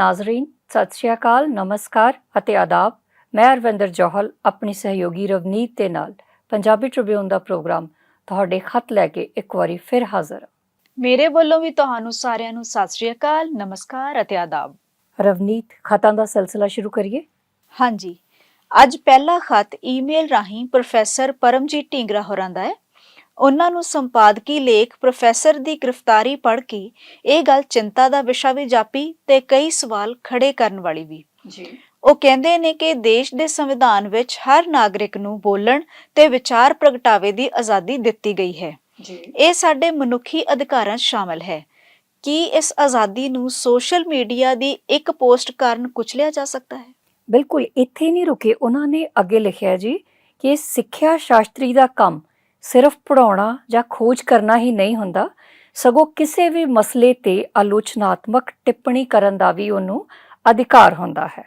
ਨਾਜ਼ਰੀਨ ਸਤਿ ਸ਼੍ਰੀ ਅਕਾਲ ਨਮਸਕਾਰ ਅਤੇ ਆਦਾਬ। ਮੈਂ ਅਰਵਿੰਦਰ ਜੋਹਲ ਆਪਣੀ ਸਹਿਯੋਗੀ ਰਵਨੀਤ ਦੇ ਨਾਲ ਪੰਜਾਬੀ ਟ੍ਰਿਬਿਊਨ ਦਾ ਪ੍ਰੋਗਰਾਮ ਤੁਹਾਡੇ ਖਤ ਲੈ ਕੇ ਇੱਕ ਵਾਰੀ ਫਿਰ ਹਾਜ਼ਰ। ਮੇਰੇ ਵੱਲੋਂ ਵੀ ਤੁਹਾਨੂੰ ਸਾਰਿਆਂ ਨੂੰ ਸਤਿ ਸ਼੍ਰੀ ਅਕਾਲ ਨਮਸਕਾਰ ਅਤੇ ਆਦਾਬ। ਰਵਨੀਤ ਖਤਾਂ ਦਾ ਸਿਲਸਿਲਾ ਸ਼ੁਰੂ ਕਰੀਏ? ਹਾਂਜੀ। ਅੱਜ ਪਹਿਲਾ ਖਤ ਈਮੇਲ ਰਾਹੀਂ ਪ੍ਰੋਫੈਸਰ ਪਰਮਜੀਤ ਢੀਂਗਰਾ ਹੋਰਾਂ ਦਾ ਹੈ। ਉਹਨਾਂ ਨੂੰ ਸੰਪਾਦਕੀ ਲੇਖ ਪ੍ਰੋਫੈਸਰ ਦੀ ਗ੍ਰਿਫਤਾਰੀ ਪੜ੍ਹ ਕੇ ਇਹ ਗੱਲ ਚਿੰਤਾ ਦਾ ਵਿਸ਼ਾ ਵੀ ਜਾਪੀ ਤੇ ਕਈ ਸਵਾਲ ਖੜੇ ਕਰਨ ਵਾਲੀ ਵੀ। ਜੀ। ਉਹ ਕਹਿੰਦੇ ਨੇ ਕਿ ਦੇਸ਼ ਦੇ ਸੰਵਿਧਾਨ ਵਿੱਚ ਹਰ ਨਾਗਰਿਕ ਨੂੰ ਬੋਲਣ ਤੇ ਵਿਚਾਰ ਪ੍ਰਗਟਾਵੇ ਦੀ ਆਜ਼ਾਦੀ ਦਿੱਤੀ ਗਈ ਹੈ। ਜੀ। ਇਹ ਸਾਡੇ ਮਨੁੱਖੀ ਅਧਿਕਾਰਾਂ 'ਚ ਸ਼ਾਮਲ ਹੈ। ਕੀ ਇਸ ਆਜ਼ਾਦੀ ਨੂੰ ਸੋਸ਼ਲ ਮੀਡੀਆ ਦੀ ਇੱਕ ਪੋਸਟ ਕਾਰਨ ਕੁਚਲਿਆ ਜਾ ਸਕਦਾ ਹੈ? ਬਿਲਕੁਲ ਇੱਥੇ ਨਹੀਂ ਰੁਕੇ ਉਹਨਾਂ ਨੇ ਅੱਗੇ ਲਿਖਿਆ ਜੀ ਕਿ ਸਿੱਖਿਆ ਸ਼ਾਸਤਰੀ ਦਾ ਕੰਮ ਸਿਰਫ ਪੜਾਉਣਾ ਜਾਂ ਖੋਜ ਕਰਨਾ ਹੀ ਨਹੀਂ ਹੁੰਦਾ, ਸਗੋਂ ਕਿਸੇ ਵੀ ਮਸਲੇ ਤੇ ਆਲੋਚਨਾਤਮਕ ਟਿੱਪਣੀ ਕਰਨ ਦਾ ਵੀ ਉਹਨੂੰ ਅਧਿਕਾਰ ਹੁੰਦਾ ਹੈ।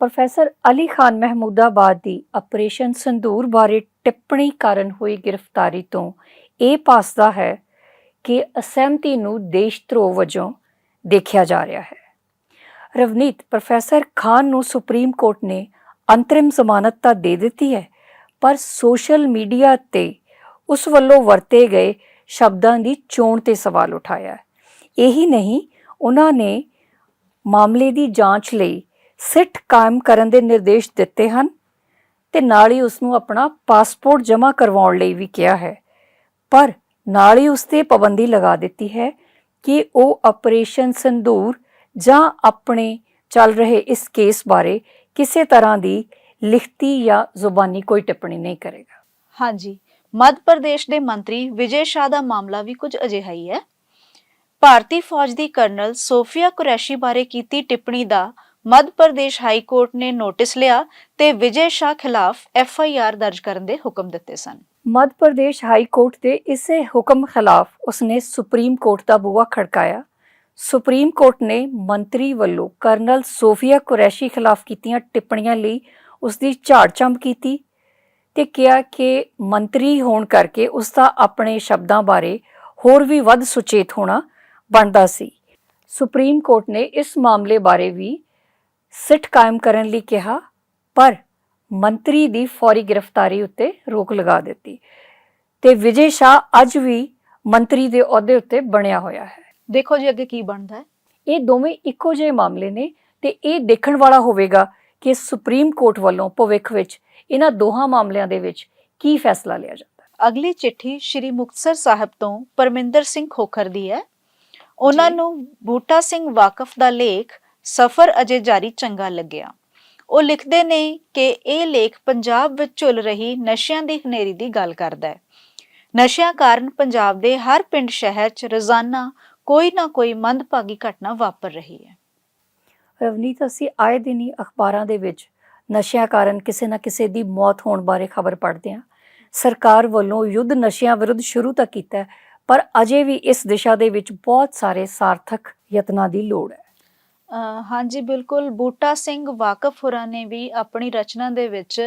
ਪ੍ਰੋਫੈਸਰ ਅਲੀ ਖਾਨ ਮਹਿਮੂਦਾਬਾਦ ਦੀ ਆਪਰੇਸ਼ਨ ਸੰਦੂਰ ਬਾਰੇ ਟਿੱਪਣੀ ਕਾਰਨ ਹੋਈ ਗ੍ਰਿਫਤਾਰੀ ਤੋਂ ਇਹ ਪਾਸਦਾ ਹੈ ਕਿ ਅਸਹਿਮਤੀ ਨੂੰ ਦੇਸ਼ ਧਰੋਹ ਵਜੋਂ ਦੇਖਿਆ ਜਾ ਰਿਹਾ ਹੈ। ਰਵਨੀਤ, ਪ੍ਰੋਫੈਸਰ ਖਾਨ ਨੂੰ ਸੁਪਰੀਮ ਕੋਰਟ ਨੇ ਅੰਤਰਿਮ ਜ਼ਮਾਨਤ ਤਾਂ ਦੇ ਦਿੱਤੀ ਹੈ, ਪਰ ਸੋਸ਼ਲ ਮੀਡੀਆ ਤੇ ਉਸ ਵੱਲੋਂ ਵਰਤੇ ਗਏ ਸ਼ਬਦਾਂ ਦੀ ਚੋਣ ਤੇ ਸਵਾਲ ਉਠਾਇਆ। ਹੈ ਇਹੀ ਨਹੀਂ, ਉਹਨਾਂ ਨੇ ਮਾਮਲੇ ਦੀ ਜਾਂਚ ਲਈ ਸਿੱਟ ਕਾਇਮ ਕਰਨ ਦੇ ਨਿਰਦੇਸ਼ ਦਿੱਤੇ ਹਨ ਤੇ ਨਾਲ ਹੀ ਉਸ ਨੂੰ ਆਪਣਾ ਪਾਸਪੋਰਟ ਜਮ੍ਹਾਂ ਕਰਵਾਉਣ ਲਈ ਵੀ ਕਿਹਾ ਹੈ। ਪਰ ਨਾਲ ਹੀ ਉਸ ਤੇ ਪਾਬੰਦੀ ਲਗਾ ਦਿੱਤੀ ਹੈ ਕਿ ਉਹ ਆਪਰੇਸ਼ਨ ਸੰਦੂਰ ਜਾਂ ਆਪਣੇ ਚੱਲ ਰਹੇ ਇਸ ਕੇਸ ਬਾਰੇ ਕਿਸੇ ਤਰ੍ਹਾਂ ਦੀ ਲਿਖਤੀ ਜਾਂ ਜ਼ੁਬਾਨੀ ਕੋਈ ਟਿੱਪਣੀ ਨਹੀਂ ਕਰੇਗਾ। ਹਾਂਜੀ। ਮੱਧ ਪ੍ਰਦੇਸ਼ ਦੇ ਮੰਤਰੀ ਵਿਜੇ ਸ਼ਾਹ ਦਾ ਮਾਮਲਾ ਵੀ ਕੁਝ ਅਜਿਹਾ ਹੀ ਹੈ। ਭਾਰਤੀ ਫੌਜ ਦੀ ਕਰਨਲ ਸੋਫੀਆ ਕੁਰੈਸ਼ੀ ਬਾਰੇ ਕੀਤੀ ਟਿੱਪਣੀ ਦਾ ਮੱਧ ਪ੍ਰਦੇਸ਼ ਹਾਈ ਕੋਰਟ ਨੇ ਨੋਟਿਸ ਲਿਆ ਤੇ ਵਿਜੇ ਸ਼ਾਹ ਖਿਲਾਫ ਐਫ ਆਈ ਆਰ ਦਰਜ ਕਰਨ ਦੇ ਹੁਕਮ ਦਿੱਤੇ ਸਨ। ਮੱਧ ਪ੍ਰਦੇਸ਼ ਹਾਈ ਕੋਰਟ ਦੇ ਇਸੇ ਹੁਕਮ ਖਿਲਾਫ ਉਸਨੇ ਸੁਪਰੀਮ ਕੋਰਟ ਦਾ ਬੂਹਾ ਖੜਕਾਇਆ। ਸੁਪਰੀਮ ਕੋਰਟ ਨੇ ਮੰਤਰੀ ਵੱਲੋਂ ਕਰਨਲ ਸੋਫੀਆ ਕੁਰੈਸ਼ੀ ਖਿਲਾਫ ਕੀਤੀਆਂ ਟਿੱਪਣੀਆਂ ਲਈ ਉਸ ਦੀ ਝਾੜ-ਝੰਬ ਕੀਤੀ ਤੇ ਕਿਹਾ ਕਿ ਮੰਤਰੀ ਹੋਣ ਕਰਕੇ ਉਸ ਦਾ ਆਪਣੇ ਸ਼ਬਦਾਂ ਬਾਰੇ ਹੋਰ ਵੀ ਵੱਧ ਸੁਚੇਤ ਹੋਣਾ ਬਣਦਾ ਸੀ। ਸੁਪਰੀਮ ਕੋਰਟ ਨੇ ਇਸ ਮਾਮਲੇ ਬਾਰੇ ਵੀ ਸਿੱਟ ਕਾਇਮ ਕਰਨ ਲਈ ਕਿਹਾ ਪਰ ਮੰਤਰੀ ਦੀ ਫੌਰੀ ਗ੍ਰਿਫਤਾਰੀ ਉੱਤੇ ਰੋਕ ਲਗਾ ਦਿੱਤੀ ਤੇ ਵਿਜੇ ਸ਼ਾਹ ਅੱਜ ਵੀ ਮੰਤਰੀ ਦੇ ਅਹੁਦੇ ਉੱਤੇ ਬਣਿਆ ਹੋਇਆ ਹੈ। ਦੇਖੋ ਜੀ ਅੱਗੇ ਕੀ ਬਣਦਾ ਹੈ। ਇਹ ਦੋਵੇਂ ਇੱਕੋ ਜਿਹੇ ਮਾਮਲੇ ਨੇ ਤੇ ਇਹ ਦੇਖਣ ਵਾਲਾ ਹੋਵੇਗਾ ਕਿ ਸੁਪਰੀਮ ਕੋਰਟ ਵੱਲੋਂ ਭਵਿੱਖ ਵਿੱਚ ਇਹਨਾਂ ਦੋਹਾਂ ਮਾਮਲਿਆਂ ਦੇ ਵਿੱਚ ਕੀ ਫੈਸਲਾ ਲਿਆ ਜਾਂਦਾ ਹੈ? ਅਗਲੀ ਚਿੱਠੀ ਸ਼੍ਰੀ ਮੁਕਤਸਰ ਸਾਹਿਬ ਤੋਂ ਪਰਮਿੰਦਰ ਸਿੰਘ ਖੋਖਰ ਦੀ ਹੈ। ਉਹਨਾਂ। ਨੂੰ ਬੂਟਾ ਸਿੰਘ ਵਾਕਫ ਦਾ ਲੇਖ ਸਫ਼ਰ ਅਜੇ ਜਾਰੀ ਚੰਗਾ ਲੱਗਿਆ। ਉਹ ਲਿਖਦੇ ਨੇ ਕਿ ਇਹ ਲੇਖ ਪੰਜਾਬ ਵਿੱਚ ਝੁੱਲ ਰਹੀ ਨਸ਼ਿਆਂ ਦੀ ਹਨੇਰੀ ਦੀ ਗੱਲ ਕਰਦਾ ਹੈ। ਨਸ਼ਿਆਂ ਕਾਰਨ ਪੰਜਾਬ ਦੇ ਹਰ ਪਿੰਡ ਸ਼ਹਿਰ 'ਚ ਰੋਜ਼ਾਨਾ ਕੋਈ ਨਾ ਕੋਈ ਮੰਦਭਾਗੀ ਘਟਨਾ ਵਾਪਰ ਰਹੀ ਹੈ। ਰਵਨੀਤ ਅਸੀਂ ਆਏ ਦਿਨ ਹੀ ਅਖਬਾਰਾਂ ਦੇ ਵਿੱਚ ਨਸ਼ਿਆਂ ਕਾਰਨ ਕਿਸੇ ਨਾ ਕਿਸੇ ਦੀ ਮੌਤ ਹੋਣ ਬਾਰੇ ਖਬਰ ਪੜ੍ਹਦੇ ਹਾਂ। ਸਰਕਾਰ ਵੱਲੋਂ ਯੁੱਧ ਨਸ਼ਿਆਂ ਵਿਰੁੱਧ ਸ਼ੁਰੂ ਤਾਂ ਕੀਤਾ ਪਰ ਅਜੇ ਵੀ ਇਸ ਦਿਸ਼ਾ ਦੇ ਵਿੱਚ ਬਹੁਤ ਸਾਰੇ ਸਾਰਥਕ ਯਤਨਾਂ ਦੀ ਲੋੜ ਹੈ। ਹਾਂਜੀ ਬਿਲਕੁਲ। ਬੂਟਾ ਸਿੰਘ ਵਾਕਫ ਹੋਰਾਂ ਨੇ ਵੀ ਆਪਣੀ ਰਚਨਾ ਦੇ ਵਿੱਚ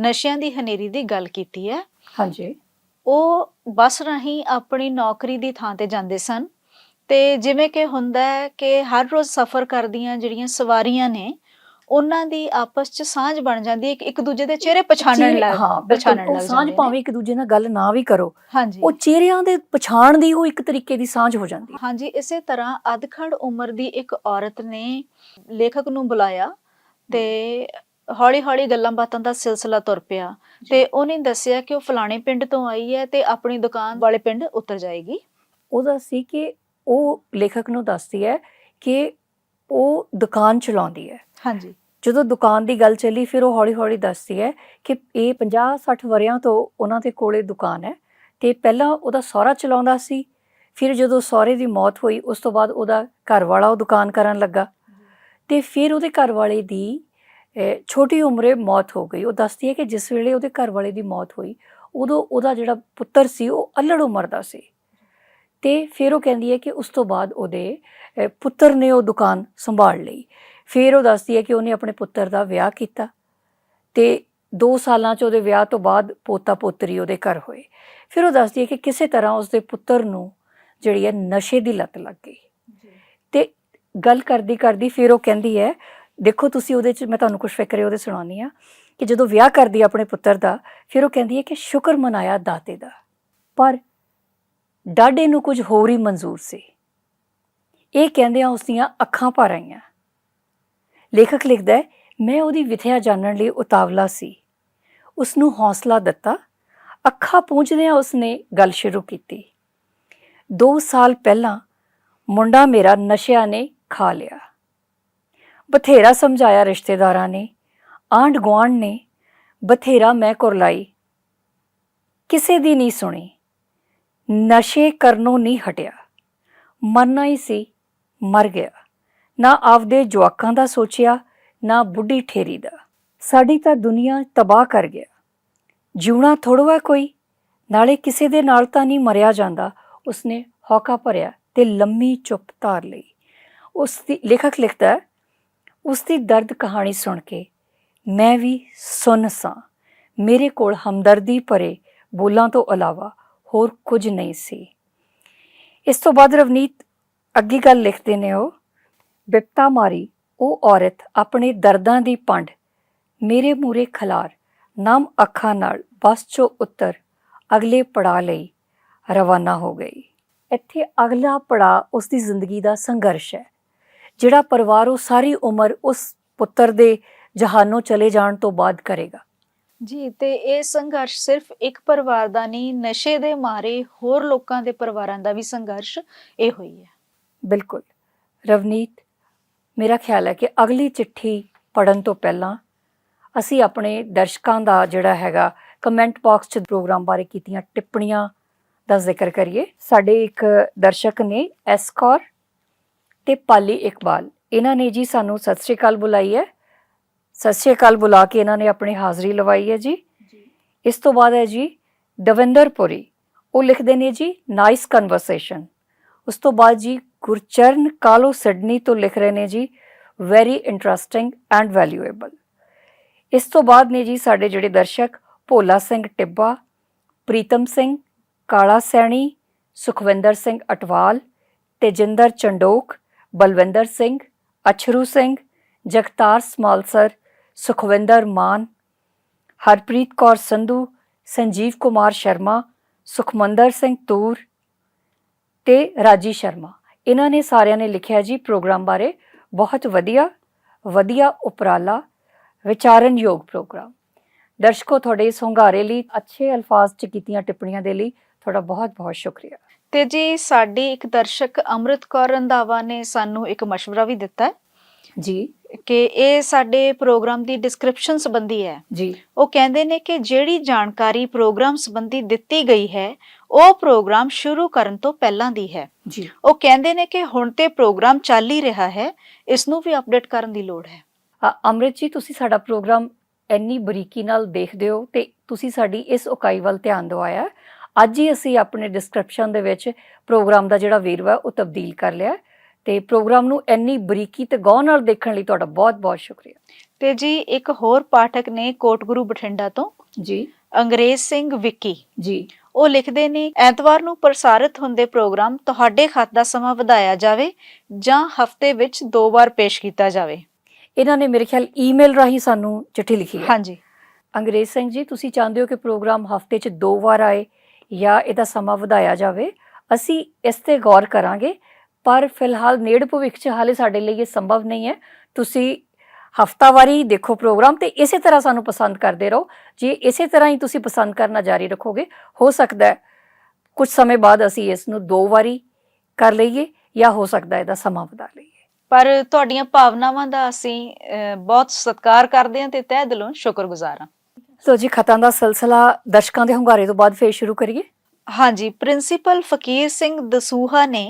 ਨਸ਼ਿਆਂ ਦੀ ਹਨੇਰੀ ਦੀ ਗੱਲ ਕੀਤੀ ਹੈ। ਹਾਂਜੀ। ਉਹ ਬੱਸ ਰਾਹੀਂ ਆਪਣੀ ਨੌਕਰੀ ਦੀ ਥਾਂ ਤੇ ਜਾਂਦੇ ਸਨ। ਤੇ ਜਿਵੇਂ ਕਿ ਹੁੰਦਾ ਹੈ ਕਿ ਹਰ ਰੋਜ਼ ਸਫ਼ਰ ਕਰਦੀਆਂ ਜਿਹੜੀਆਂ ਸਵਾਰੀਆਂ ਨੇ ਉਹਨਾਂ ਦੀ ਆਪਸ 'ਚ ਸਾਂਝ ਬਣ ਜਾਂਦੀ ਹੈ ਇੱਕ ਇੱਕ ਦੂਜੇ ਦੇ ਚਿਹਰੇ ਪਛਾਣਨ ਲੱਗ ਹਾਂ ਪਛਾਣਨ ਲੱਗ ਸਾਂਝ। ਭਾਵੇਂ ਇੱਕ ਦੂਜੇ ਨਾਲ ਗੱਲ ਨਾ ਵੀ ਕਰੋ ਉਹ ਚਿਹਰਿਆਂ ਦੇ ਪਛਾਣ ਦੀ ਉਹ ਇੱਕ ਤਰੀਕੇ ਦੀ ਸਾਂਝ ਹੋ ਜਾਂਦੀ ਹੈ। ਹਾਂਜੀ ਇਸੇ ਤਰ੍ਹਾਂ ਅਧਖੜ ਉਮਰ ਦੀ ਇੱਕ ਔਰਤ ਨੇ ਲੇਖਕ ਨੂੰ ਬੁਲਾਇਆ ਤੇ ਹੌਲੀ-ਹੌਲੀ ਗੱਲਾਂ ਬਾਤਾਂ ਦਾ ਸਿਲਸਿਲਾ ਤੁਰ ਪਿਆ ਤੇ ਉਹਨੇ ਦੱਸਿਆ ਕਿ ਉਹ ਫਲਾਣੇ ਪਿੰਡ ਤੋਂ ਆਈ ਹੈ ਤੇ ਆਪਣੀ ਦੁਕਾਨ ਵਾਲੇ ਪਿੰਡ ਉਤਰ ਜਾਏਗੀ। ਉਹਦਾ ਸੀ ਕਿ ਉਹ ਲੇਖਕ ਨੂੰ ਦੱਸਦੀ ਹੈ ਕਿ ਉਹ ਦੁਕਾਨ ਚਲਾਉਂਦੀ ਹੈ। ਹਾਂਜੀ। ਜਦੋਂ ਦੁਕਾਨ ਦੀ ਗੱਲ ਚੱਲੀ ਫਿਰ ਉਹ ਹੌਲੀ-ਹੌਲੀ ਦੱਸਦੀ ਹੈ ਕਿ ਇਹ 50-60 ਵਰਿਆਂ ਤੋਂ ਉਹਨਾਂ ਦੇ ਕੋਲੇ ਦੁਕਾਨ ਹੈ ਤੇ ਪਹਿਲਾਂ ਉਹਦਾ ਸਹੁਰਾ ਚਲਾਉਂਦਾ ਸੀ ਫਿਰ ਜਦੋਂ ਸਹੁਰੇ ਦੀ ਮੌਤ ਹੋਈ ਉਸ ਤੋਂ ਬਾਅਦ ਉਹਦਾ ਘਰ ਵਾਲਾ ਉਹ ਦੁਕਾਨ ਕਰਨ ਲੱਗਾ। ਤੇ ਫਿਰ ਉਹਦੇ ਘਰ ਵਾਲੇ ਦੀ ਛੋਟੀ ਉਮਰੇ ਮੌਤ ਹੋ ਗਈ। ਉਹ ਦੱਸਦੀ ਹੈ ਕਿ ਜਿਸ ਵੇਲੇ ਉਹਦੇ ਘਰ ਵਾਲੇ ਦੀ ਮੌਤ ਹੋਈ ਉਦੋਂ ਉਹਦਾ ਜਿਹੜਾ ਪੁੱਤਰ ਸੀ ਉਹ ਅਲੜ ਉਮਰ ਦਾ ਸੀ। ਤੇ ਫਿਰ ਉਹ ਕਹਿੰਦੀ ਹੈ ਕਿ ਉਸ ਤੋਂ ਬਾਅਦ ਉਹਦੇ ਪੁੱਤਰ ਨੇ ਉਹ ਦੁਕਾਨ ਸੰਭਾਲ ਲਈ। ਫਿਰ ਉਹ ਦੱਸਦੀ ਹੈ ਕਿ ਉਹਨੇ ਆਪਣੇ ਪੁੱਤਰ ਦਾ ਵਿਆਹ ਕੀਤਾ ਤੇ 2 ਸਾਲਾਂ ਚ ਉਹਦੇ ਵਿਆਹ ਤੋਂ ਬਾਅਦ ਪੋਤਾ ਪੋਤਰੀ ਉਹਦੇ ਘਰ ਹੋਏ। ਫਿਰ ਉਹ ਦੱਸਦੀ ਹੈ ਕਿ ਕਿਸੇ ਤਰ੍ਹਾਂ ਉਸਦੇ ਪੁੱਤਰ ਨੂੰ ਜਿਹੜੀ ਹੈ ਨਸ਼ੇ ਦੀ ਲਤ ਲੱਗ ਗਈ। ਤੇ ਗੱਲ ਕਰਦੀ ਕਰਦੀ ਫਿਰ ਉਹ ਕਹਿੰਦੀ ਹੈ ਦੇਖੋ ਤੁਸੀਂ ਉਹਦੇ ਚ ਮੈਂ ਤੁਹਾਨੂੰ ਕੁਝ ਫਿਕਰੇ ਉਹਦੇ ਸੁਣਾਉਣੀ ਆ ਕਿ ਜਦੋਂ ਵਿਆਹ ਕਰਦੀ ਆਪਣੇ ਪੁੱਤਰ ਦਾ ਫਿਰ ਉਹ ਕਹਿੰਦੀ ਹੈ ਕਿ ਸ਼ੁਕਰ ਮਨਾਇਆ ਦਾਤੇ ਦਾ। ਪਰ ਡਾਢੇ ਨੂੰ ਕੁਝ ਹੋਰ ਹੀ ਮਨਜ਼ੂਰ ਸੀ। ਇਹ ਕਹਿੰਦਿਆਂ ਉਸ ਦੀਆਂ ਅੱਖਾਂ ਭਰ ਆਈਆਂ। ਲੇਖਕ ਲਿਖਦਾ ਹੈ, ਮੈਂ ਉਹਦੀ ਵਿਥਿਆ ਜਾਣਨ ਲਈ ਉਤਾਵਲਾ ਸੀ। ਉਸ ਨੂੰ ਹੌਸਲਾ ਦਿੱਤਾ। ਅੱਖਾਂ ਪੂੰਝਦਿਆਂ ਉਸਨੇ ਗੱਲ ਸ਼ੁਰੂ ਕੀਤੀ। 2 ਸਾਲ ਪਹਿਲਾਂ ਮੁੰਡਾ ਮੇਰਾ ਨਸ਼ਿਆਂ ਨੇ ਖਾ ਲਿਆ। ਬਥੇਰਾ ਸਮਝਾਇਆ ਰਿਸ਼ਤੇਦਾਰਾਂ ਨੇ। ਆਂਢ ਗੁਆਂਢ ਨੇ। ਬਥੇਰਾ ਮੈਂ ਕੁਰਲਾਈ। ਕਿਸੇ ਦੀ ਨਹੀਂ ਸੁਣੀ। ਨਸ਼ੇ ਕਰਨੋਂ ਨਹੀਂ ਹਟਿਆ। ਮਰਨਾ ਹੀ ਸੀ, ਮਰ ਗਿਆ। ਨਾ ਆਪਦੇ ਜਵਾਕਾਂ ਦਾ ਸੋਚਿਆ, ਨਾ ਬੁੱਢੀ ਠੇਰੀ ਦਾ। ਸਾਡੀ ਤਾਂ ਦੁਨੀਆ ਤਬਾਹ ਕਰ ਗਿਆ। ਜਿਉਣਾ ਥੋੜਵਾ ਕੋਈ, ਨਾਲੇ ਕਿਸੇ ਦੇ ਨਾਲ ਤਾਂ ਨਹੀਂ ਮਰਿਆ ਜਾਂਦਾ। ਉਸਨੇ ਹੌਕਾ ਭਰਿਆ ਤੇ ਲੰਮੀ ਚੁੱਪ ਧਾਰ ਲਈ। ਉਸ ਦੀ ਲੇਖਕ ਲਿਖਦਾ ਹੈ ਉਸ ਦੀ ਦਰਦ ਕਹਾਣੀ ਸੁਣ ਕੇ ਮੈਂ ਵੀ ਸੁੰਨ ਸਾਂ। ਮੇਰੇ ਕੋਲ ਹਮਦਰਦੀ ਭਰੇ ਬੋਲਾਂ ਤੋਂ ਇਲਾਵਾ ਹੋਰ ਕੁਝ ਨਹੀਂ ਸੀ। ਇਸ ਤੋਂ ਬਾਅਦ ਰਵਨੀਤ ਅੱਗੇ ਗੱਲ ਲਿਖਦੇ ਨੇ ਉਹ, ਬਿਪਤਾ ਮਾਰੀ, ਉਹ ਔਰਤ ਆਪਣੇ ਦਰਦਾਂ ਦੀ ਪੰਡ, ਮੇਰੇ ਮੂਰੇ ਖਲਾਰ, ਨਮ ਅੱਖਾਂ ਨਾਲ ਬੱਸ ਚੋਂ ਉੱਤਰ, ਅਗਲੇ ਪੜਾ ਲਈ ਰਵਾਨਾ ਹੋ ਗਈ। ਇੱਥੇ ਅਗਲਾ ਪੜਾ ਉਸ ਦੀ ਜ਼ਿੰਦਗੀ ਦਾ ਸੰਘਰਸ਼ ਹੈ, ਜਿਹੜਾ ਪਰਿਵਾਰ ਉਹ ਸਾਰੀ ਉਮਰ ਉਸ ਪੁੱਤਰ ਦੇ ਜਹਾਨੋਂ ਚਲੇ ਜਾਣ ਤੋਂ ਬਾਅਦ ਕਰੇਗਾ। ਜੀ, ਤੇ ਇਹ ਸੰਘਰਸ਼ ਸਿਰਫ ਇੱਕ ਪਰਿਵਾਰ ਦਾ ਨਹੀਂ, ਨਸ਼ੇ ਦੇ ਮਾਰੇ ਹੋਰ ਲੋਕਾਂ ਦੇ ਪਰਿਵਾਰਾਂ ਦਾ ਵੀ ਸੰਘਰਸ਼ ਇਹ ਹੋਈ ਹੈ। ਬਿਲਕੁਲ। ਰਵਨੀਤ, ਮੇਰਾ ਖਿਆਲ ਹੈ ਕਿ ਅਗਲੀ ਚਿੱਠੀ ਪੜਨ ਤੋਂ ਪਹਿਲਾਂ ਅਸੀਂ ਆਪਣੇ ਦਰਸ਼ਕਾਂ ਦਾ ਜਿਹੜਾ ਹੈਗਾ ਕਮੈਂਟ ਬਾਕਸ 'ਚ ਪ੍ਰੋਗਰਾਮ ਬਾਰੇ ਕੀਤੀਆਂ ਟਿੱਪਣੀਆਂ ਦਾ ਜ਼ਿਕਰ ਕਰੀਏ। ਸਾਡੇ ਇੱਕ ਦਰਸ਼ਕ ਨੇ ਐਸਕੌਰ ਤੇ ਪਾਲੀ ਇਕਬਾਲ। ਇਹਨਾਂ ਨੇ ਜੀ ਸਾਨੂੰ ਸਤਿ ਸ਼੍ਰੀ ਅਕਾਲ ਬੁਲਾਈ ਹੈ। ਸਤਿ ਸ਼੍ਰੀ ਅਕਾਲ ਬੁਲਾ ਕੇ ਇਹਨਾਂ ਨੇ ਆਪਣੀ ਹਾਜ਼ਰੀ ਲਵਾਈ ਹੈ ਜੀ। ਇਸ ਤੋਂ ਬਾਅਦ ਹੈ ਜੀ ਦਵਿੰਦਰ ਪੁਰੀ ਉਹ ਲਿਖਦੇ ਨੇ ਜੀ ਨਾਈਸ ਕਨਵਰਸੇਸ਼ਨ ਉਸ ਤੋਂ ਬਾਅਦ ਜੀ ਗੁਰਚਰਨ ਕਾਲੋ ਸਿਡਨੀ ਤੋਂ ਲਿਖ ਰਹੇ ਨੇ ਜੀ ਵੈਰੀ ਇੰਟਰਸਟਿੰਗ ਐਂਡ ਵੈਲਿਊਏਬਲ ਇਸ ਤੋਂ ਬਾਅਦ ਨੇ ਜੀ ਸਾਡੇ ਜਿਹੜੇ ਦਰਸ਼ਕ ਭੋਲਾ ਸਿੰਘ ਟਿੱਬਾ ਪ੍ਰੀਤਮ ਸਿੰਘ ਕਾਲਾ ਸੈਣੀ ਸੁਖਵਿੰਦਰ ਸਿੰਘ ਅਟਵਾਲ ਤੇਜਿੰਦਰ ਚੰਡੋਕ ਬਲਵਿੰਦਰ ਸਿੰਘ ਅਛਰੂ ਸਿੰਘ ਜਗਤਾਰ ਸਮਾਲਸਰ ਸੁਖਵਿੰਦਰ ਮਾਨ ਹਰਪ੍ਰੀਤ ਕੌਰ ਸੰਧੂ ਸੰਜੀਵ ਕੁਮਾਰ ਸ਼ਰਮਾ ਸੁਖਮੰਦਰ ਸਿੰਘ ਤੂਰ ਤੇ ਰਾਜੀ ਸ਼ਰਮਾ। ਇਹਨਾਂ ਨੇ ਸਾਰਿਆਂ ਨੇ ਲਿਖਿਆ ਜੀ ਪ੍ਰੋਗਰਾਮ ਬਾਰੇ ਬਹੁਤ ਵਧੀਆ ਵਧੀਆ ਉਪਰਾਲਾ ਵਿਚਾਰਨਯੋਗ ਪ੍ਰੋਗਰਾਮ। ਦਰਸ਼ਕੋ ਤੁਹਾਡੇ ਇਸ ਹੰਗਾਰੇ ਲਈ ਅੱਛੇ ਅਲਫਾਜ਼ 'ਚ ਕੀਤੀਆਂ ਟਿੱਪਣੀਆਂ ਦੇ ਲਈ ਤੁਹਾਡਾ ਬਹੁਤ-ਬਹੁਤ ਸ਼ੁਕਰੀਆ। ਤੇ ਜੀ ਸਾਡੀ ਇੱਕ ਦਰਸ਼ਕ ਅਮਰਿਤ ਕੌਰ ਰੰਦਾਵਾ ਨੇ ਸਾਨੂੰ ਇੱਕ مشਵਰਾ ਵੀ ਦਿੱਤਾ ਜੀ। ਕਿ ਇਹ ਸਾਡੇ ਪ੍ਰੋਗਰਾਮ ਦੀ ਡਿਸਕ੍ਰਿਪਸ਼ਨ ਸੰਬੰਧੀ ਹੈ। ਜੀ। ਉਹ ਕਹਿੰਦੇ ਨੇ ਕਿ ਜਿਹੜੀ ਜਾਣਕਾਰੀ ਪ੍ਰੋਗਰਾਮ ਸੰਬੰਧੀ ਦਿੱਤੀ ਗਈ ਹੈ ਉਹ ਪ੍ਰੋਗਰਾਮ ਸ਼ੁਰੂ ਕਰਨ ਤੋਂ ਪਹਿਲਾਂ ਦੀ ਹੈ। ਜੀ। ਉਹ ਕਹਿੰਦੇ ਨੇ ਕਿ ਹੁਣ ਤੇ ਪ੍ਰੋਗਰਾਮ ਚੱਲ ਹੀ ਰਿਹਾ ਹੈ ਇਸ ਨੂੰ ਵੀ ਅਪਡੇਟ ਕਰਨ ਦੀ ਲੋੜ ਹੈ। ਅੰਮ੍ਰਿਤ ਜੀ ਤੁਸੀਂ ਸਾਡਾ ਪ੍ਰੋਗਰਾਮ ਇੰਨੀ ਬਰੀਕੀ ਨਾਲ ਦੇਖਦੇ ਹੋ ਤੇ ਤੁਸੀਂ ਸਾਡੀ ਇਸ ਉਕਾਈ ਵੱਲ ਧਿਆਨ ਦਿਵਾਇਆ। ਅੱਜ ਹੀ ਅਸੀਂ ਆਪਣੇ ਡਿਸਕ੍ਰਿਪਸ਼ਨ ਦੇ ਵਿੱਚ ਪ੍ਰੋਗਰਾਮ ਦਾ ਜਿਹੜਾ ਵੇਰਵਾ ਉਹ ਤਬਦੀਲ ਕਰ ਲਿਆ। ਤੇ ਪ੍ਰੋਗਰਾਮ ਨੂੰ ਇੰਨੀ ਬਰੀਕੀ ਤੇ ਗੌਰ ਨਾਲ ਦੇਖਣ ਲਈ ਤੁਹਾਡਾ ਬਹੁਤ-ਬਹੁਤ ਸ਼ੁਕਰੀਆ। ਤੇ ਜੀ ਇੱਕ ਹੋਰ ਪਾਠਕ ਨੇ ਕੋਟਗੁਰੂ ਬਠਿੰਡਾ ਤੋਂ ਜੀ। ਅੰਗਰੇਜ਼ ਸਿੰਘ ਵਿੱਕੀ। ਜੀ। ਉਹ ਲਿਖਦੇ ਨੇ ਐਤਵਾਰ ਨੂੰ ਪ੍ਰਸਾਰਿਤ ਹੁੰਦੇ ਪ੍ਰੋਗਰਾਮ ਤੁਹਾਡੇ ਖਤ ਦਾ ਸਮਾਂ ਵਧਾਇਆ ਜਾਵੇ ਜਾਂ ਹਫ਼ਤੇ ਵਿੱਚ ਦੋ ਵਾਰ ਪੇਸ਼ ਕੀਤਾ ਜਾਵੇ। ਇਹਨਾਂ ਨੇ ਮੇਰੇ ਖਿਆਲ ਈਮੇਲ ਰਾਹੀਂ ਸਾਨੂੰ ਚਿੱਠੀ ਲਿਖੀ ਹੈ। ਹਾਂਜੀ। ਅੰਗਰੇਜ਼ ਸਿੰਘ ਜੀ ਤੁਸੀਂ ਚਾਹੁੰਦੇ ਹੋ ਕਿ ਪ੍ਰੋਗਰਾਮ ਹਫ਼ਤੇ 'ਚ ਦੋ ਵਾਰ ਆਏ ਜਾਂ ਇਹਦਾ ਸਮਾਂ ਵਧਾਇਆ ਜਾਵੇ? ਅਸੀਂ ਇਸ ਤੇ ਗੌਰ ਕਰਾਂਗੇ। ਪਰ ਫਿਲਹਾਲ ਨੇੜ ਭਵਿੱਖ 'ਚ ਹਾਲੇ ਸਾਡੇ ਲਈ ਇਹ ਸੰਭਵ ਨਹੀਂ ਹੈ। ਤੁਸੀਂ ਹਫਤਾਵਾਰੀ ਦੇਖੋ ਪ੍ਰੋਗਰਾਮ ਤੇ ਇਸੇ ਤਰ੍ਹਾਂ ਸਾਨੂੰ ਪਸੰਦ ਕਰਦੇ ਰਹੋ। ਜੇ ਇਸੇ ਤਰ੍ਹਾਂ ਹੀ ਤੁਸੀਂ ਪਸੰਦ ਕਰਨਾ ਜਾਰੀ ਰੱਖੋਗੇ ਹੋ ਸਕਦਾ ਹੈ ਕੁਝ ਸਮੇਂ ਬਾਅਦ ਅਸੀਂ ਇਸ ਨੂੰ ਦੋ ਵਾਰੀ ਕਰ ਲਈਏ ਜਾਂ ਹੋ ਸਕਦਾ ਹੈ ਇਹਦਾ ਸਮਾਂ ਵਧਾ ਲਈਏ। ਪਰ ਤੁਹਾਡੀਆਂ ਭਾਵਨਾਵਾਂ ਦਾ ਅਸੀਂ ਬਹੁਤ ਸਤਿਕਾਰ ਕਰਦੇ ਹਾਂ ਤੇ ਤਹਿ ਦਿਲੋਂ ਸ਼ੁਕਰਗੁਜ਼ਾਰ ਹਾਂ। ਸੋ ਜੀ ਖਤਾਂ ਦਾ ਸਿਲਸਿਲਾ ਦਰਸ਼ਕਾਂ ਦੇ ਹੁੰਗਾਰੇ ਤੋਂ ਬਾਅਦ ਫੇਰ ਸ਼ੁਰੂ ਕਰੀਏ। ਹਾਂਜੀ ਪ੍ਰਿੰਸੀਪਲ ਫਕੀਰ ਸਿੰਘ ਦਸੂਹਾ ਨੇ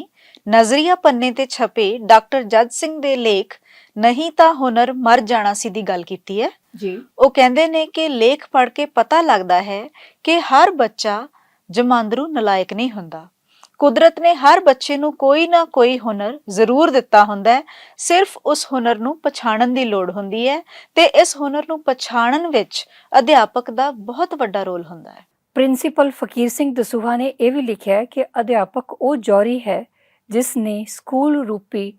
ਨਜ਼ਰੀਆ ਪੰਨੇ ਤੇ ਛਪੇ ਡਾਕਟਰ ਜੱਜ ਸਿੰਘ ਦੇ ਲੇਖ ਨਹੀਂ ਤਾਂ ਹੁਨਰ ਮਰ ਜਾਣਾ ਸੀ ਦੀ ਗੱਲ ਕੀਤੀ ਹੈ। ਜੀ। ਉਹ ਕਹਿੰਦੇ ਨੇ ਕਿ ਲੇਖ ਪੜ੍ਹ ਕੇ ਪਤਾ ਲੱਗਦਾ ਹੈ ਕਿ ਹਰ ਬੱਚਾ ਜਮਾਂਦਰੂ ਨਲਾਇਕ ਨਹੀਂ ਹੁੰਦਾ। ਕੁਦਰਤ ਨੇ ਹਰ ਬੱਚੇ ਨੂੰ ਕੋਈ ਨਾ ਕੋਈ ਹੁਨਰ ਜ਼ਰੂਰ ਦਿੱਤਾ ਹੁੰਦਾ ਹੈ। ਸਿਰਫ ਉਸ ਹੁਨਰ ਨੂੰ ਪਛਾਣਨ ਦੀ ਲੋੜ ਹੁੰਦੀ ਹੈ ਤੇ ਇਸ ਹੁਨਰ ਨੂੰ ਪਛਾਣਨ ਵਿੱਚ ਅਧਿਆਪਕ ਦਾ ਬਹੁਤ ਵੱਡਾ ਰੋਲ ਹੁੰਦਾ ਹੈ। ਪ੍ਰਿੰਸੀਪਲ ਫਕੀਰ ਸਿੰਘ ਦਸੂਹਾ ਨੇ ਇਹ ਵੀ ਲਿਖਿਆ ਹੈ ਕਿ ਅਧਿਆਪਕ ਉਹ ਜੌਰੀ ਹੈ ਜਿਸ ਨੇ ਸਕੂਲ ਰੂਪੀ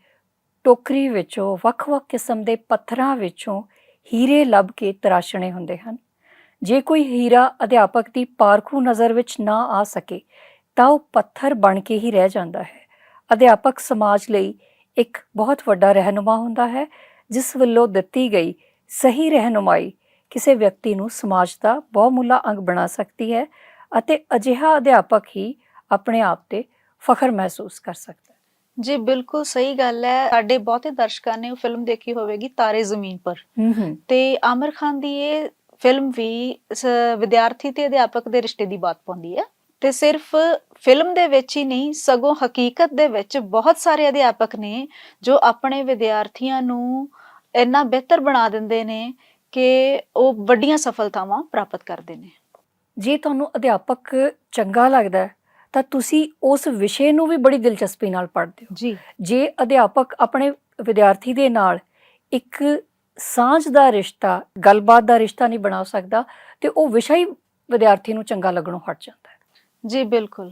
ਟੋਕਰੀ ਵਿੱਚੋਂ ਵੱਖ-ਵੱਖ ਕਿਸਮ ਦੇ ਪੱਥਰਾਂ ਵਿੱਚੋਂ ਹੀਰੇ ਲੱਭ ਕੇ ਤਰਾਸ਼ਣੇ ਹੁੰਦੇ ਹਨ। ਜੇ ਕੋਈ ਹੀਰਾ ਅਧਿਆਪਕ ਦੀ ਪਾਰਖੂ ਨਜ਼ਰ ਵਿੱਚ ਨਾ ਆ ਸਕੇ, ਤਾਂ ਉਹ ਪੱਥਰ ਬਣ ਕੇ ਹੀ ਰਹਿ ਜਾਂਦਾ ਹੈ। ਅਧਿਆਪਕ ਸਮਾਜ ਲਈ ਇੱਕ ਬਹੁਤ ਵੱਡਾ ਰਹਿਨੁਮਾ ਹੁੰਦਾ ਹੈ, ਜਿਸ ਵੱਲੋਂ ਦਿੱਤੀ ਗਈ ਸਹੀ ਰਹਿਨੁਮਾਈ ਕਿਸੇ ਵਿਅਕਤੀ ਨੂੰ ਸਮਾਜ ਦਾ ਬਹੁਮੁੱਲਾ ਅੰਗ ਬਣਾ ਸਕਦੀ ਹੈ ਅਤੇ ਅਜਿਹਾ ਅਧਿਆਪਕ ਹੀ ਆਪਣੇ ਆਪ ਤੇ ਫਖਰ ਮਹਿਸੂਸ ਕਰ ਸਕਦਾ ਜੀ ਬਿਲਕੁਲ ਸਹੀ ਗੱਲ ਹੈ। ਸਾਡੇ ਬਹੁਤੇ ਦਰਸ਼ਕਾਂ ਨੇ ਉਹ ਫਿਲਮ ਦੇਖੀ ਹੋਵੇਗੀ ਤਾਰੇ ਜ਼ਮੀਨ ਪਰ। ਤੇ ਆਮਰ ਖਾਨ ਦੀ ਇਹ ਫਿਲਮ ਵੀ ਵਿਦਿਆਰਥੀ ਤੇ ਅਧਿਆਪਕ ਦੇ ਰਿਸ਼ਤੇ ਦੀ ਬਾਤ ਪਾਉਂਦੀ ਹੈ। ਤੇ ਸਿਰਫ ਫਿਲਮ ਦੇ ਵਿੱਚ ਹੀ ਨਹੀਂ ਸਗੋਂ ਹਕੀਕਤ ਦੇ ਵਿੱਚ ਬਹੁਤ ਸਾਰੇ ਅਧਿਆਪਕ ਨੇ ਜੋ ਆਪਣੇ ਵਿਦਿਆਰਥੀਆਂ ਨੂੰ ਇੰਨਾ ਬਿਹਤਰ ਬਣਾ ਦਿੰਦੇ ਨੇ ਕਿ ਉਹ ਵੱਡੀਆਂ ਸਫਲਤਾਵਾਂ ਪ੍ਰਾਪਤ ਕਰਦੇ ਨੇ। ਜੇ ਤੁਹਾਨੂੰ ਅਧਿਆਪਕ ਚੰਗਾ ਲੱਗਦਾ ਹੈ, ਤਾਂ ਤੁਸੀਂ ਉਸ ਵਿਸ਼ੇ ਨੂੰ ਵੀ ਬੜੀ ਦਿਲਚਸਪੀ ਨਾਲ ਪੜ੍ਹਦੇ ਹੋ। ਜੀ। ਜੇ ਅਧਿਆਪਕ ਆਪਣੇ ਵਿਦਿਆਰਥੀ ਦੇ ਨਾਲ ਇੱਕ ਸਾਂਝ ਦਾ ਰਿਸ਼ਤਾ ਗੱਲਬਾਤ ਦਾ ਰਿਸ਼ਤਾ ਨਹੀਂ ਬਣਾ ਸਕਦਾ ਤੇ ਉਹ ਵਿਸ਼ਾ ਹੀ ਵਿਦਿਆਰਥੀ ਨੂੰ ਚੰਗਾ ਲੱਗਣੋਂ ਹਟ ਜਾਂਦਾ ਹੈ। ਜੀ ਬਿਲਕੁਲ।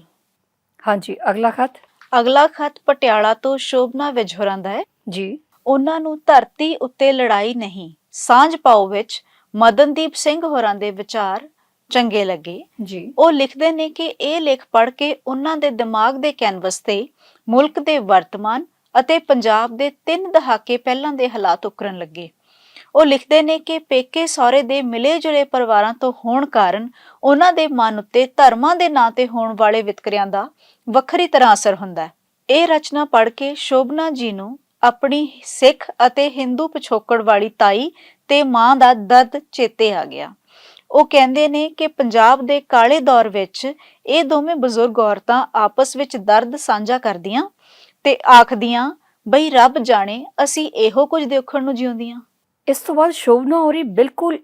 ਹਾਂਜੀ ਅਗਲਾ ਖਤ? ਅਗਲਾ ਖਤ ਪਟਿਆਲਾ ਤੋਂ ਸ਼ੋਭਨਾ ਵਿਜਹਰਾਂ ਦਾ ਹੈ। ਜੀ। ਉਹਨਾਂ ਨੂੰ ਧਰਤੀ ਉੱਤੇ ਲੜਾਈ ਨਹੀਂ ਸਾਂਝ ਪਾਓ ਵਿੱਚ ਮਦਨਦੀਪ ਸਿੰਘ ਹੋਰਾਂ ਦੇ ਵਿਚਾਰ ਚੰਗੇ ਲੱਗੇ। ਜੀ। ਉਹ ਲਿਖਦੇ ਨੇ ਕਿ ਇਹ ਲੇਖ ਪੜ੍ਹ ਕੇ ਉਹਨਾਂ ਦੇ ਦਿਮਾਗ ਦੇ ਕੈਨਵਸ ਤੇ ਮੁਲਕ ਦੇ ਵਰਤਮਾਨ ਅਤੇ ਪੰਜਾਬ ਦੇ ਤਿੰਨ ਦਹਾਕੇ ਪਹਿਲਾਂ ਦੇ ਹਾਲਾਤ ਉਕਰਨ ਲੱਗੇ। ਉਹ ਲਿਖਦੇ ਨੇ ਕਿ ਪੇਕੇ ਸਹੁਰੇ ਦੇ ਮਿਲੇ ਜੁਲੇ ਪਰਿਵਾਰਾਂ ਤੋਂ ਹੋਣ ਕਾਰਨ ਉਹਨਾਂ ਦੇ ਮਨ ਉੱਤੇ ਧਰਮਾਂ ਦੇ ਨਾਂ ਤੇ ਹੋਣ ਵਾਲੇ ਵਿਤਕਰਿਆਂ ਦਾ ਵੱਖਰੀ ਤਰ੍ਹਾਂ ਅਸਰ ਹੁੰਦਾ ਹੈ। ਇਹ ਰਚਨਾ ਪੜ੍ਹ ਕੇ ਸ਼ੋਭਨਾ ਜੀ ਨੂੰ ਆਪਣੀ ਸਿੱਖ ਅਤੇ ਹਿੰਦੂ ਪਿਛੋਕੜ ਵਾਲੀ ਤਾਈ ਤੇ ਮਾਂ ਦਾ ਦਰਦ ਚੇਤੇ ਆ ਗਿਆ। ਉਹ ਕਹਿੰਦੇ ਨੇ ਕਿ ਪੰਜਾਬ ਦੇ ਕਾਲੇ ਦੌਰ ਵਿੱਚ ਇਹ ਦੋਵੇਂ ਬਜ਼ੁਰਗ ਔਰਤਾਂ ਆਪਸ ਵਿੱਚ ਦਰਦ ਸਾਂਝਾ ਕਰਦੀਆਂ ਤੇ ਆਖਦੀਆਂ, ਬਈ ਰੱਬ ਜਾਣੇ, ਅਸੀਂ ਇਹੋ ਕੁਝ ਦੇਖਣ ਨੂੰ ਜਿਉਂਦੀਆਂ। ਇਸ ਤੋਂ ਬਾਅਦ ਸ਼ੋਭਨਾ ਹੋਰੀ ਬਿਲਕੁਲ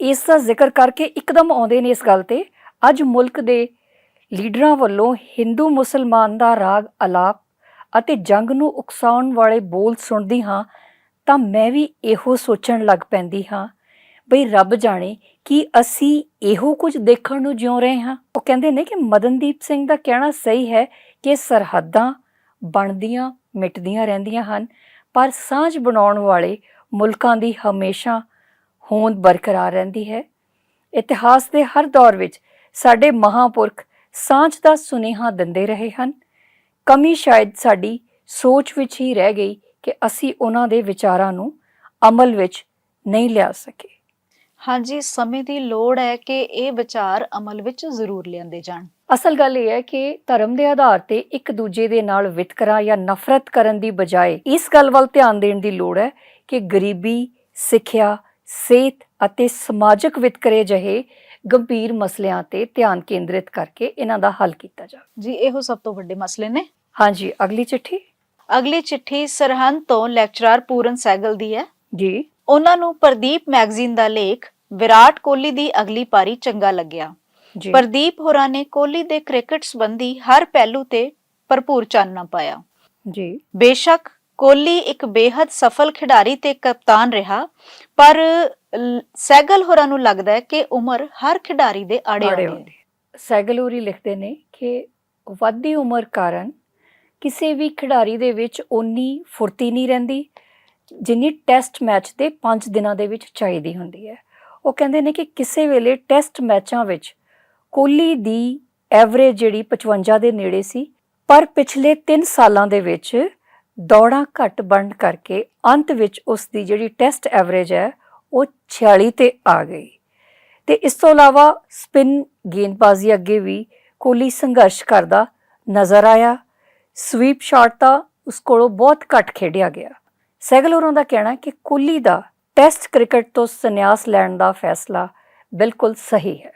ਇਸ ਦਾ ਜ਼ਿਕਰ ਕਰਕੇ ਇੱਕਦਮ ਆਉਂਦੇ ਨੇ ਇਸ ਗੱਲ ਤੇ। ਅੱਜ ਮੁਲਕ ਦੇ ਲੀਡਰਾਂ ਵੱਲੋਂ ਹਿੰਦੂ ਮੁਸਲਮਾਨ ਦਾ ਰਾਗ ਅਲਾਪ ਅਤੇ ਜੰਗ ਨੂੰ ਉਕਸਾਉਣ ਵਾਲੇ ਬੋਲ ਸੁਣਦੀ ਹਾਂ ਤਾਂ ਮੈਂ ਵੀ ਇਹੋ ਸੋਚਣ ਲੱਗ ਪੈਂਦੀ ਹਾਂ, ਬਈ ਰੱਬ ਜਾਣੇ ਕਿ ਅਸੀਂ ਇਹੋ ਕੁਝ ਦੇਖਣ ਨੂੰ ਜਿਉ ਰਹੇ ਹਾਂ? ਉਹ ਕਹਿੰਦੇ ਨੇ ਕਿ ਮਦਨਦੀਪ ਸਿੰਘ ਦਾ ਕਹਿਣਾ ਸਹੀ ਹੈ ਕਿ ਸਰਹੱਦਾਂ ਬਣਦੀਆਂ, ਮਿਟਦੀਆਂ ਰਹਿੰਦੀਆਂ ਹਨ, ਪਰ ਸਾਂਝ ਬਣਾਉਣ ਵਾਲੇ ਮੁਲਕਾਂ ਦੀ ਹਮੇਸ਼ਾ ਹੋਂਦ ਬਰਕਰਾਰ ਰਹਿੰਦੀ ਹੈ। ਇਤਿਹਾਸ ਦੇ ਹਰ ਦੌਰ ਵਿੱਚ ਸਾਡੇ ਮਹਾਪੁਰਖ ਸਾਂਝ ਦਾ ਸੁਨੇਹਾ ਦਿੰਦੇ ਰਹੇ ਹਨ। ਕਮੀ ਸ਼ਾਇਦ ਸਾਡੀ ਸੋਚ ਵਿੱਚ ਹੀ ਰਹਿ ਗਈ ਕਿ ਅਸੀਂ ਉਹਨਾਂ ਦੇ ਵਿਚਾਰਾਂ ਨੂੰ ਅਮਲ ਵਿੱਚ ਨਹੀਂ ਲਿਆ ਸਕੇ। ਹਾਂਜੀ ਸਮੇਂ ਦੀ ਲੋੜ ਹੈ ਕਿ ਇਹ ਵਿਚਾਰ ਅਮਲ ਵਿੱਚ ਜ਼ਰੂਰ ਲਿਆਂਦੇ ਜਾਣ। ਅਸਲ ਗੱਲ ਇਹ ਹੈ ਕਿ ਧਰਮ ਦੇ ਆਧਾਰ ਤੇ ਇੱਕ ਦੂਜੇ ਦੇ ਨਾਲ ਵਿਤਕਰਾ ਜਾਂ ਨਫ਼ਰਤ ਕਰਨ ਦੀ ਬਜਾਏ ਇਸ ਗੱਲ ਵੱਲ ਧਿਆਨ ਦੇਣ ਦੀ ਲੋੜ ਹੈ ਕਿ ਗਰੀਬੀ, ਸਿੱਖਿਆ, ਸਿਹਤ ਅਤੇ ਸਮਾਜਿਕ ਵਿਤਕਰੇ ਜਿਹੇ ਗੰਭੀਰ ਮਸਲਿਆਂ ਤੇ ਧਿਆਨ ਕੇਂਦਰਿਤ ਕਰਕੇ ਇਹਨਾਂ ਦਾ ਹੱਲ ਕੀਤਾ ਜਾਵੇ। ਜੀ ਇਹੋ ਸਭ ਤੋਂ ਵੱਡੇ ਮਸਲੇ ਨੇ। ਹਾਂਜੀ ਅਗਲੀ ਚਿੱਠੀ? ਅਗਲੀ ਚਿੱਠੀ ਸਰਹੰਦ ਤੋਂ ਲੈਕਚਰਰ ਪੂਰਨ ਸੈਗਲ ਦੀ ਹੈ। ਜੀ। ਉਹਨਾਂ ਨੂੰ ਪ੍ਰਦੀਪ ਮੈਗਜ਼ੀਨ ਦਾ ਲੇਖ ਵਿਰਾਟ ਕੋਹਲੀ ਦੀ ਅਗਲੀ ਪਾਰੀ ਚੰਗਾ ਲੱਗਿਆ। ਪ੍ਰਦੀਪ ਹੋਰਾਂ ਨੇ ਕੋਹਲੀ ਦੇ ਕ੍ਰਿਕਟ ਸੰਬੰਧੀ ਹਰ ਪਹਿਲੂ ਤੇ ਭਰਪੂਰ ਚਾਨਣਾ ਪਾਇਆ। ਜੀ। ਬੇਸ਼ੱਕ ਕੋਹਲੀ ਇੱਕ ਬੇहद ਸਫਲ ਖਿਡਾਰੀ ਤੇ ਕਪਤਾਨ ਰਿਹਾ ਪਰ ਲ- ਸਹਿਗਲ ਹੋਰਾਂ ਨੂੰ ਲੱਗਦਾ ਹੈ ਕਿ ਉਮਰ ਹਰ ਖਿਡਾਰੀ ਦੇ ਆੜੇ ਆਉਂਦੀ ਹੁੰਦੇ ਸੈਗਲੂਰੀ ਲਿਖਦੇ ਨੇ ਕਿ ਵੱਧਦੀ ਉਮਰ ਕਾਰਨ ਕਿਸੇ ਵੀ ਖਿਡਾਰੀ ਦੇ ਵਿੱਚ ਓਨੀ ਫੁਰਤੀ ਨਹੀਂ ਰਹਿੰਦੀ ਜਿੰਨੀ ਟੈਸਟ ਮੈਚ ਦੇ 5 ਦਿਨਾਂ ਦੇ ਵਿੱਚ ਚਾਹੀਦੀ ਹੁੰਦੀ ਹੈ। ਉਹ ਕਹਿੰਦੇ ਨੇ ਕਿ ਕਿਸੇ ਵੇਲੇ ਟੈਸਟ ਮੈਚਾਂ ਵਿੱਚ ਕੋਹਲੀ ਦੀ ਐਵਰੇਜ ਜਿਹੜੀ 55 ਦੇ ਨੇੜੇ ਸੀ, ਪਰ ਪਿਛਲੇ 3 ਸਾਲਾਂ ਦੇ ਵਿੱਚ ਦੌੜਾਂ ਘੱਟ ਬਣ ਕਰਕੇ ਅੰਤ ਵਿੱਚ ਉਸ ਦੀ ਜਿਹੜੀ ਟੈਸਟ ਐਵਰੇਜ ਹੈ, ਉਹ 46 ਤੇ ਆ ਗਈ। ਤੇ ਇਸ ਤੋਂ ਇਲਾਵਾ ਸਪਿਨ ਗੇਂਦਬਾਜ਼ੀ ਅੱਗੇ ਵੀ ਕੋਹਲੀ ਸੰਘਰਸ਼ ਕਰਦਾ ਨਜ਼ਰ ਆਇਆ। ਸਵੀਪ ਸ਼ਾਟ ਤਾਂ ਉਸ ਕੋਲੋਂ ਬਹੁਤ ਘੱਟ ਖੇਡਿਆ ਗਿਆ। ਸਹਿਗਲ ਹੋਰਾਂ ਦਾ ਕਹਿਣਾ ਕਿ ਕੋਹਲੀ ਦਾ ਟੈਸਟ ਕ੍ਰਿਕਟ ਤੋਂ ਸੰਨਿਆਸ ਲੈਣ ਦਾ ਫੈਸਲਾ ਬਿਲਕੁਲ ਸਹੀ ਹੈ।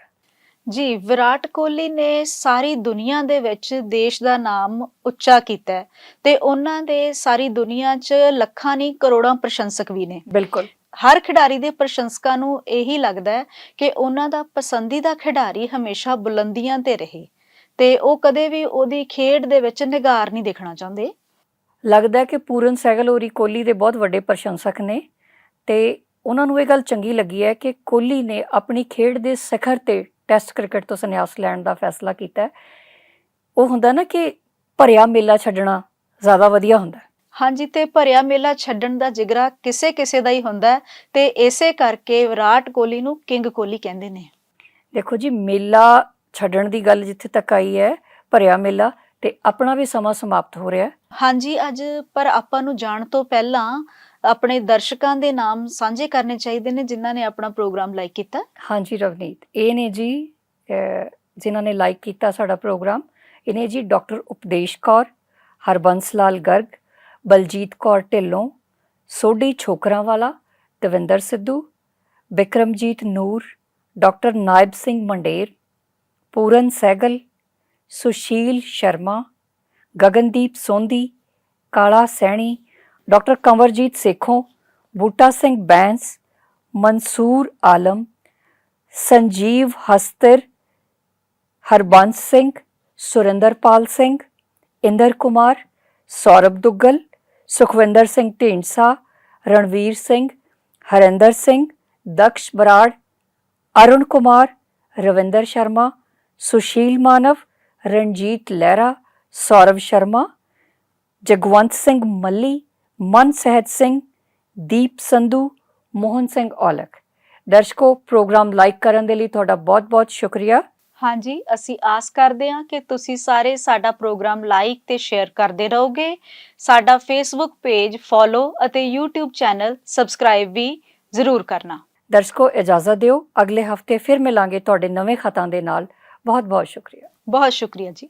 ਜੀ ਵਿਰਾਟ ਕੋਹਲੀ ਨੇ ਸਾਰੀ ਦੁਨੀਆ ਦੇ ਵਿੱਚ ਦੇਸ਼ ਦਾ ਨਾਮ ਉੱਚਾ ਕੀਤਾ ਹੈ ਤੇ ਉਹਨਾਂ ਦੇ ਸਾਰੀ ਦੁਨੀਆ 'ਚ ਲੱਖਾਂ ਨਹੀਂ ਕਰੋੜਾਂ ਪ੍ਰਸ਼ੰਸਕ ਵੀ ਨੇ। ਬਿਲਕੁਲ। ਹਰ ਖਿਡਾਰੀ ਦੇ ਪ੍ਰਸ਼ੰਸਕਾਂ ਨੂੰ ਇਹੀ ਲੱਗਦਾ ਹੈ ਕਿ ਉਹਨਾਂ ਦਾ ਪਸੰਦੀਦਾ ਖਿਡਾਰੀ ਹਮੇਸ਼ਾ ਬੁਲੰਦੀਆਂ ਤੇ ਰਹੇ ਤੇ ਉਹ ਕਦੇ ਵੀ ਉਹਦੀ ਖੇਡ ਦੇ ਵਿੱਚ ਨਿਗਾਰ ਨਹੀਂ ਦੇਖਣਾ ਚਾਹੁੰਦੇ। ਲੱਗਦਾ ਕਿ ਪੂਰਨ ਸਹਿਗਲ ਹੋਰੀ ਕੋਹਲੀ ਦੇ ਬਹੁਤ ਵੱਡੇ ਪ੍ਰਸ਼ੰਸਕ ਨੇ ਤੇ ਉਹਨਾਂ ਨੂੰ ਇਹ ਗੱਲ ਚੰਗੀ ਲੱਗੀ ਹੈ ਕਿ ਕੋਹਲੀ ਨੇ ਆਪਣੀ ਖੇਡ ਦੇ ਸਿਖਰ ਤੇ ਟੈਸਟ ਕ੍ਰਿਕਟ ਤੋਂ ਸੰਨਿਆਸ ਲੈਣ ਦਾ ਫੈਸਲਾ ਕੀਤਾ ਹੈ ਉਹ ਹੁੰਦਾ ਨਾ ਕਿ ਭਰਿਆ ਮੇਲਾ ਛੱਡਣਾ ਜ਼ਿਆਦਾ ਵਧੀਆ ਹੁੰਦਾ। ਹਾਂਜੀ ਤੇ ਭਰਿਆ ਮੇਲਾ ਛੱਡਣ ਦਾ ਜਿਗਰਾ ਕਿਸੇ ਕਿਸੇ ਦਾ ਹੀ ਹੁੰਦਾ ਤੇ ਇਸੇ ਕਰਕੇ ਵਿਰਾਟ ਕੋਹਲੀ ਨੂੰ ਕਿੰਗ ਕੋਹਲੀ ਕਹਿੰਦੇ ਨੇ ਦੇਖੋ ਜੀ ਮੇਲਾ ਛੱਡਣ ਦੀ ਗੱਲ ਜਿੱਥੇ ਤੱਕ ਆਈ ਹੈ ਭਰਿਆ ਮੇਲਾ ਤੇ ਆਪਣਾ ਵੀ ਸਮਾਂ ਸਮਾਪਤ ਹੋ ਰਿਹਾ ਹੈ। ਹਾਂਜੀ ਅੱਜ ਪਰ ਆਪਾਂ ਨੂੰ ਜਾਣ ਤੋਂ ਪਹਿਲਾਂ ਆਪਣੇ ਦਰਸ਼ਕਾਂ ਦੇ ਨਾਮ ਸਾਂਝੇ ਕਰਨੇ ਚਾਹੀਦੇ ਨੇ ਜਿਨ੍ਹਾਂ ਨੇ ਆਪਣਾ ਪ੍ਰੋਗਰਾਮ ਲਾਈਕ ਕੀਤਾ। ਹਾਂਜੀ ਰਵਨੀਤ। ਇਹ ਨੇ ਜੀ ਜਿਨ੍ਹਾਂ ਨੇ ਲਾਈਕ ਕੀਤਾ ਸਾਡਾ ਪ੍ਰੋਗਰਾਮ। ਇਹ ਨੇ ਜੀ doctor Updesh Kaur Harbans Lal Garg Baljit Kaur Dhillon Sodhi Chhokranwala Davinder Sidhu Bikramjit Noor doctor Naib Singh Mander Puran Sehgal Sushil Sharma, Gagandeep Sondhi, Kala Saini, doctor Kanwarjit Sekhon, Buta Singh Bains, Mansoor Alam, Sanjeev Hastar, Harbans Singh, Surinderpal Singh, Inder Kumar, Saurabh Duggal, Sukhwinder Singh Dhindsa, Ranvir Singh, Harinder Singh, Daksh Brar, Arun Kumar, Ravinder Sharma, Sushil Manav Ranjit Lehra Saurav Sharma Jagwant Singh Malli Mann Sahaj Singh Deep Sandhu Mohan Singh Aulakh. ਦਰਸ਼ਕੋ program like ਕਰਨ ਦੇ ਲਈ ਤੁਹਾਡਾ ਬਹੁਤ-ਬਹੁਤ ਸ਼ੁਕਰੀਆ। ਹਾਂਜੀ ਅਸੀਂ ਆਸ ਕਰਦੇ ਹਾਂ ਕਿ ਤੁਸੀਂ ਸਾਰੇ ਸਾਡਾ ਪ੍ਰੋਗਰਾਮ ਲਾਈਕ ਤੇ ਸ਼ੇਅਰ ਕਰਦੇ ਰਹੋਗੇ। ਸਾਡਾ ਫੇਸਬੁੱਕ ਪੇਜ ਫੋਲੋ ਅਤੇ YouTube ਚੈਨਲ ਸਬਸਕ੍ਰਾਈਬ ਵੀ ਜ਼ਰੂਰ ਕਰਨਾ। ਦਰਸ਼ਕੋ ਇਜਾਜ਼ਤ ਦਿਓ। ਅਗਲੇ ਹਫ਼ਤੇ ਫਿਰ ਮਿਲਾਂਗੇ ਤੁਹਾਡੇ ਨਵੇਂ ਖਤਾਂ ਦੇ ਨਾਲ। ਬਹੁਤ-ਬਹੁਤ ਸ਼ੁਕਰੀਆ। ਬਹੁਤ ਸ਼ੁਕਰੀਆ ਜੀ।